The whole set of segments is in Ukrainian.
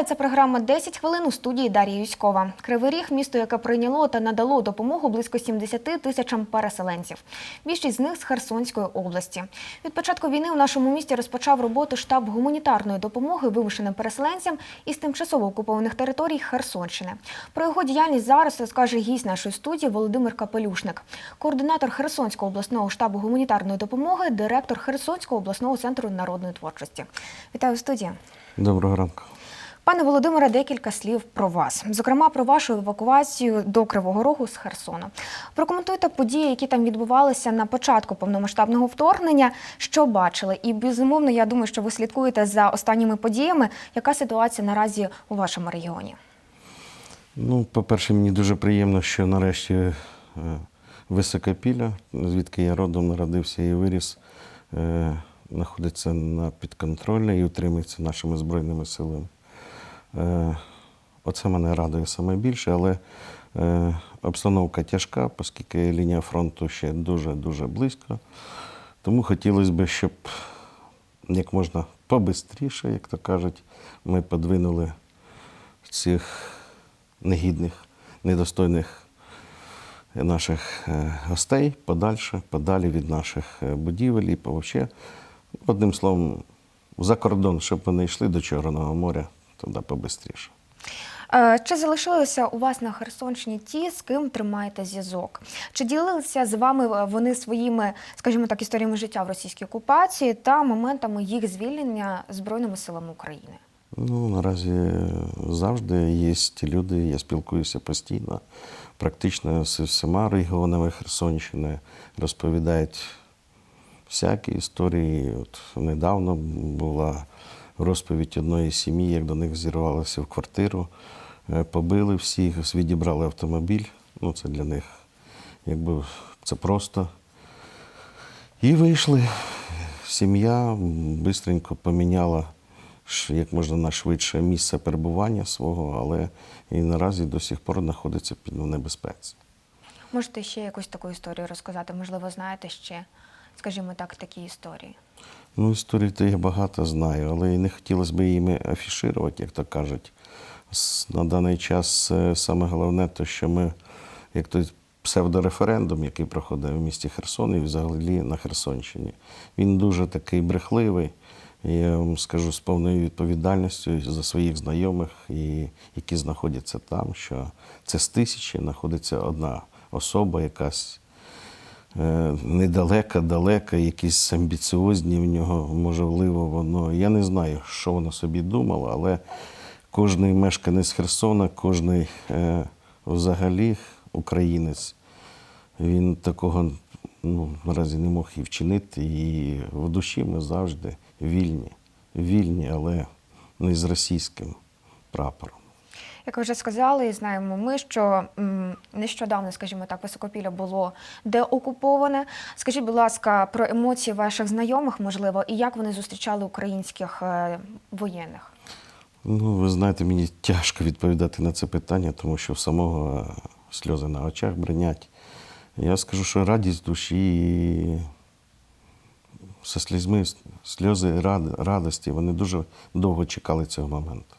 Вітаю, програма «10 хвилин у студії Дар'я Юськова. Кривий Ріг – місто, яке прийняло та надало допомогу близько 70 тисячам переселенців. Більшість з них з Херсонської області. Від початку війни у нашому місті розпочав роботу штаб гуманітарної допомоги вимушеним переселенцям із тимчасово окупованих територій Херсонщини. Про його діяльність зараз розкаже гість нашої студії Володимир Капелюшник, координатор Херсонського обласного штабу гуманітарної допомоги, директор Херсонського обласного центру народної творчості. Вітаю в студії. Доброго ранку. Пане Володимире, декілька слів про вас, зокрема про вашу евакуацію до Кривого Рогу з Херсону. Прокоментуйте події, які там відбувалися на початку повномасштабного вторгнення. Що бачили? І безумовно, я думаю, що ви слідкуєте за останніми подіями. Яка ситуація наразі у вашому регіоні? Ну, по-перше, мені дуже приємно, що нарешті е, Високопілля, звідки я родом народився і виріс, е, знаходиться на підконтролі і утримується нашими Збройними силами. Е, Оце мене радує саме більше, але е, обстановка тяжка, оскільки лінія фронту ще дуже-дуже близько. Тому хотілося б, щоб як можна побистріше, як то кажуть, ми подвинули цих негідних, недостойних наших е, гостей подальше, подалі від наших будівель і повобще. Одним словом, за кордон, щоб вони йшли до Чорного моря, туди побистріше. Е, Чи залишилися у вас на Херсонщині ті, з ким тримаєте зв'язок? Чи ділилися з вами вони своїми, скажімо так, історіями життя в російській окупації та моментами їх звільнення Збройними силами України? Ну, наразі завжди є люди, я спілкуюся постійно, практично з всіма регіонами Херсонщини, розповідають всякі історії. От недавно була розповідь одної сім'ї, як до них зірвалися в квартиру, е, побили всіх, відібрали автомобіль. Ну, це для них якби це просто. І вийшли. Сім'я бистренько поміняла як можна на швидше місце перебування свого, але і наразі до сих пор знаходиться в небезпеці. Можете ще якусь таку історію розказати? Можливо, знаєте ще, скажімо так, такі історії. Ну, історій то я багато знаю, але не хотілося б їми афішувати, як то кажуть. На даний час е, саме головне, то що ми, як той псевдореферендум, який проходив в місті Херсон і взагалі на Херсонщині, він дуже такий брехливий. Я вам скажу з повною відповідальністю за своїх знайомих, і, які знаходяться там, що це з тисячі знаходиться одна особа, якась недалека, далека, якісь амбіціозні в нього, можливо, воно. Я не знаю, що воно собі думало, але кожний мешканець Херсона, кожний е, взагалі українець, він такого ну, наразі не мог і вчинити. І в душі ми завжди вільні. Вільні, але не з російським прапором. Як ви вже сказали, і знаємо ми, що нещодавно, скажімо так, високопілля було деокуповане. Скажіть, будь ласка, про емоції ваших знайомих, можливо, і як вони зустрічали українських е, воєнних? Ну, ви знаєте, мені тяжко відповідати на це питання, тому що в самого е, сльози на очах бринять. Я скажу, що радість душі і зі слізьми, сльози рад- радості, вони дуже довго чекали цього моменту.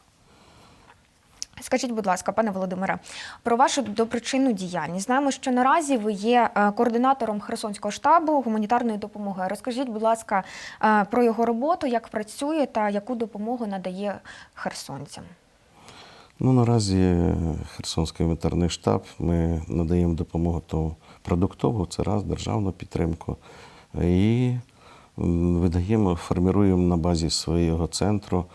Скажіть, будь ласка, пане Володимире, про вашу доброчинну діяльність. Знаємо, що наразі ви є е, координатором Херсонського штабу гуманітарної допомоги. Розкажіть, будь ласка, е, про його роботу, як працює та яку допомогу надає херсонцям. Ну, наразі е, Херсонський ветеринарний штаб, ми надаємо допомогу то продуктову, це раз, державну підтримку. І видаємо, формируємо на базі свого центру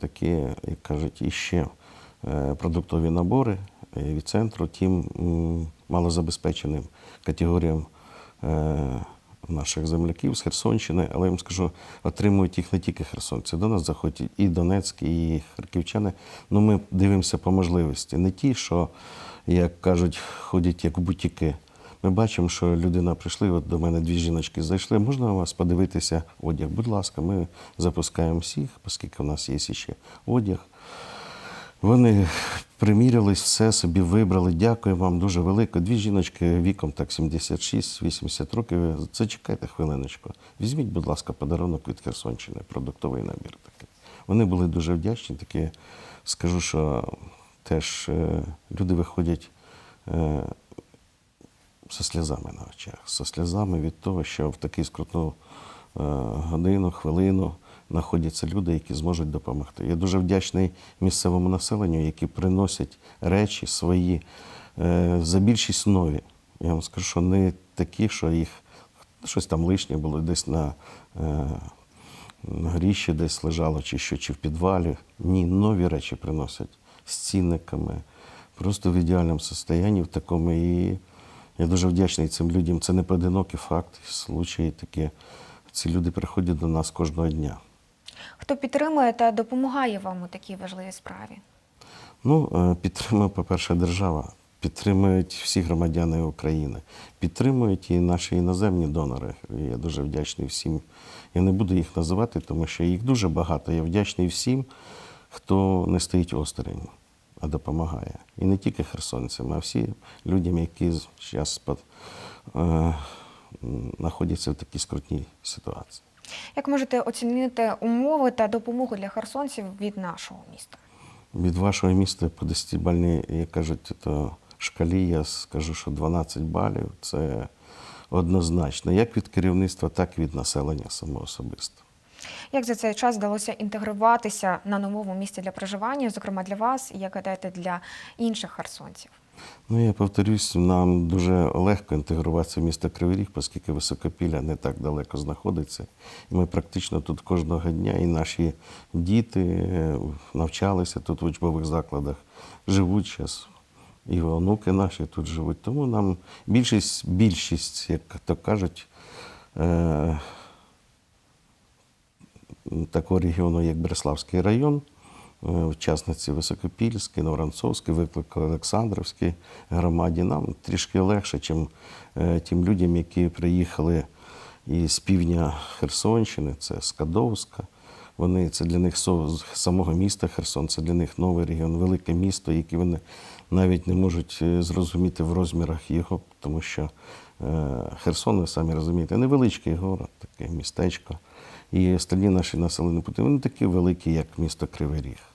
такі, як кажуть, іще продуктові набори е, від центру тим малозабезпеченим категоріям е, наших земляків з Херсонщини, але я вам скажу, отримують їх не тільки херсонці. До нас заходять і донецькі, і харківчани. Ну, ми дивимося по можливості. Не ті, що, як кажуть, ходять як бутіки. Ми бачимо, що людина прийшла, от до мене дві жіночки зайшли. Можна у вас подивитися одяг? Будь ласка, ми запускаємо всіх, оскільки у нас є ще одяг. Вони примірялись, все собі вибрали. Дякую вам дуже велике. Дві жіночки віком так 76-80 років. Зачекайте хвилиночку. Візьміть, будь ласка, подарунок від Херсонщини, продуктовий набір такий. Вони були дуже вдячні. Такі скажу, що теж е, люди виходять е, зі сльозами на очах, зі сльозами від того, що в таку скрутну е, годину, хвилину знаходяться люди, які зможуть допомогти. Я дуже вдячний місцевому населенню, які приносять речі свої, е, за більшість нові. Я вам скажу, що не такі, що їх щось там лишнє було десь на, е, на горіщі десь лежало, чи що, чи в підвалі. Ні, нові речі приносять з цінниками, просто в ідеальному стані, в такому. І я дуже вдячний цим людям. Це не поодинокий факт, случаї такі. Ці люди приходять до нас кожного дня. Хто підтримує та допомагає вам у такій важливій справі? Ну, е, підтримує, по-перше, держава, підтримують всі громадяни України, підтримують і наші іноземні донори. Я дуже вдячний всім. Я не буду їх називати, тому що їх дуже багато. Я вдячний всім, хто не стоїть осторонь, а допомагає. І не тільки херсонцям, а всі людям, які зараз е, знаходяться в такій скрутній ситуації. Як можете оцінити умови та допомогу для херсонців від нашого міста? Від вашого міста по 10-бальній, як кажуть, то шкалі я скажу, що 12 балів це однозначно, як від керівництва, так і від населення само особисто. Як за цей час вдалося інтегруватися на новому місці для проживання, зокрема для вас, і як гадаєте, для інших херсонців? Ну, я повторюсь, нам дуже легко інтегруватися в місто Кривий Ріг, оскільки Високопілля не так далеко знаходиться. І ми практично тут кожного дня, і наші діти е, навчалися тут в учбових закладах, живуть зараз. І онуки наші тут живуть. Тому нам більшість, більшість, як то кажуть, е- такого регіону, як Береславський район, е, в частності Високопільський, Новоранцовський, виклик Олександрівській громаді, нам трішки легше, ніж тим людям, які приїхали із півдня Херсонщини, це Скадовська. Вони це для них самого міста Херсон, це для них новий регіон, велике місто, яке вони навіть не можуть е, зрозуміти в розмірах його, тому що е, Херсон, ви самі розумієте, невеличкий город, таке містечко. І остальні наші населені пункти, вони такі великі, як місто Кривий Ріг.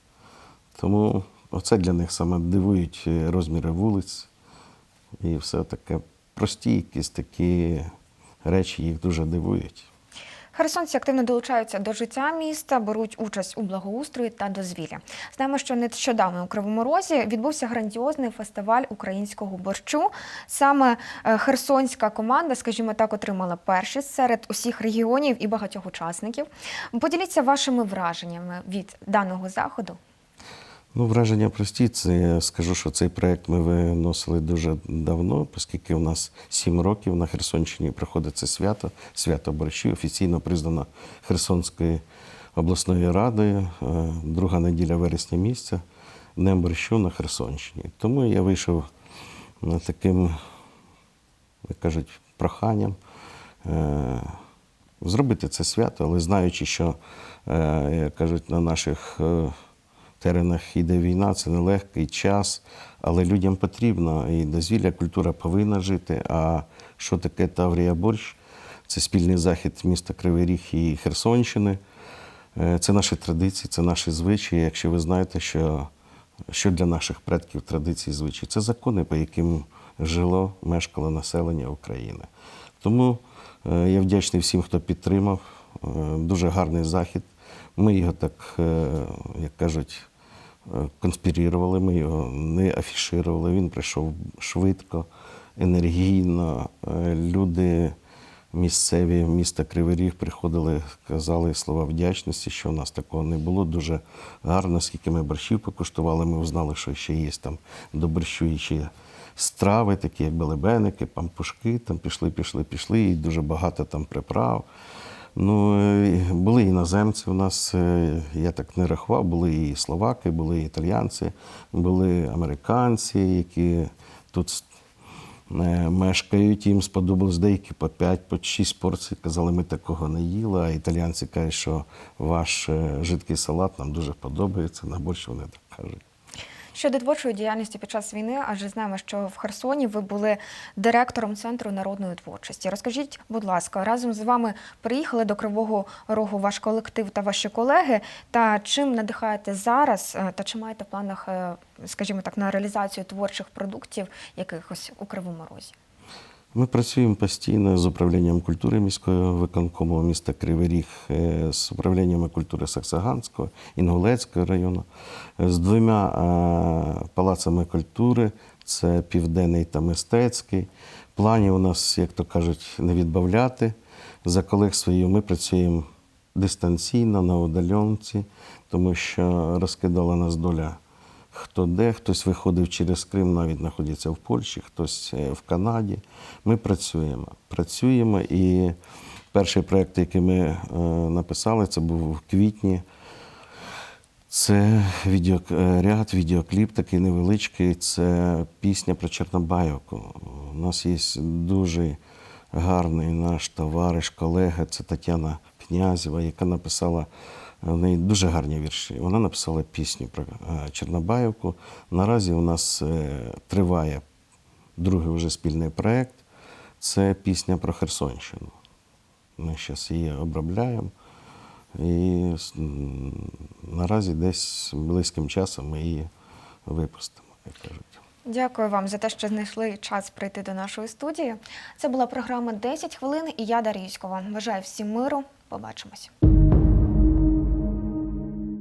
Тому оце для них саме дивують е, розміри вулиць і все таке прості, якісь такі речі їх дуже дивують. Херсонці активно долучаються до життя міста, беруть участь у благоустрої та дозвіллі. Знаємо, що нещодавно у Кривому Розі відбувся грандіозний фестиваль українського борщу. Саме е, херсонська команда, скажімо так, отримала першість серед усіх регіонів і багатьох учасників. Поділіться вашими враженнями від даного заходу. Ну, враження прості. Це я скажу, що цей проект ми виносили дуже давно, оскільки у нас сім років на Херсонщині проходить це свято, свято борщі, офіційно признано Херсонською обласною радою, е, друга неділя вересня місяця, Днем борщу на Херсонщині. Тому я вийшов на таким, як кажуть, проханням. е, Зробити це свято, але знаючи, що, е, як кажуть, на наших е, теренах йде війна, це нелегкий час, але людям потрібно. І дозвілля культура повинна жити. А що таке Таврія борщ? Це спільний захід міста Кривий Ріг і Херсонщини. Е, Це наші традиції, це наші звичаї. Якщо ви знаєте, що, що для наших предків традиції звичаї, це закони, по яким жило, мешкало населення України. Тому е, я вдячний всім, хто підтримав. Е, Дуже гарний захід. Ми його так, е, як кажуть, е, конспірували, ми його не афішували. Він прийшов швидко, енергійно. Е, Люди місцеві міста Кривий Ріг приходили, казали слова вдячності, що у нас такого не було. Дуже гарно, скільки ми борщів покуштували. Ми узнали, що ще є там до борщу ще страви, такі як белебеники, пампушки, там пішли, пішли, пішли, і дуже багато там приправ. Ну, е, були іноземці у нас, е, я так не рахував, були і словаки, були і італіянці, були американці, які тут е, мешкають, їм сподобалось деякі по 5, по 6 порцій. Казали, ми такого не їли. А італіянці кажуть, що ваш жидкий салат нам дуже подобається, на борщ вони так кажуть. Щодо творчої діяльності під час війни, адже знаємо, що в Херсоні ви були директором центру народної творчості. Розкажіть, будь ласка, разом з вами приїхали до Кривого Рогу ваш колектив та ваші колеги. Та чим надихаєте зараз, е, та чи маєте в планах, е, скажімо так, на реалізацію творчих продуктів якихось у Кривому Розі? Ми працюємо постійно з управлінням культури міського виконкому міста Кривий Ріг, е, з управлінням культури Саксаганського, Інгулецького району, з двома е, палацами культури це Південний та Мистецький. Планів у нас, як то кажуть, не відбавляти. За колег свою ми працюємо дистанційно, на удаленці, тому що розкидала нас доля хто де, хтось виходив через Крим, навіть знаходиться в Польщі, хтось е, в Канаді. Ми працюємо. Працюємо і перший проєкт, який ми е, написали, це був в квітні. Це відео, е, ряд, відеокліп такий невеличкий. Це пісня про Чорнобайовку. У нас є дуже гарний наш товариш, колега, це Тетяна Князєва, яка написала в неї дуже гарні вірші. Вона написала пісню про е, Чорнобаївку. Наразі у нас е, триває другий вже спільний проєкт. Це пісня про Херсонщину. Ми зараз її обробляємо. І наразі десь близьким часом ми її випустимо, як кажуть. Дякую вам за те, що знайшли час прийти до нашої студії. Це була програма «10 хвилин і я Дар'я Юськова. Бажаю всім миру. Побачимось.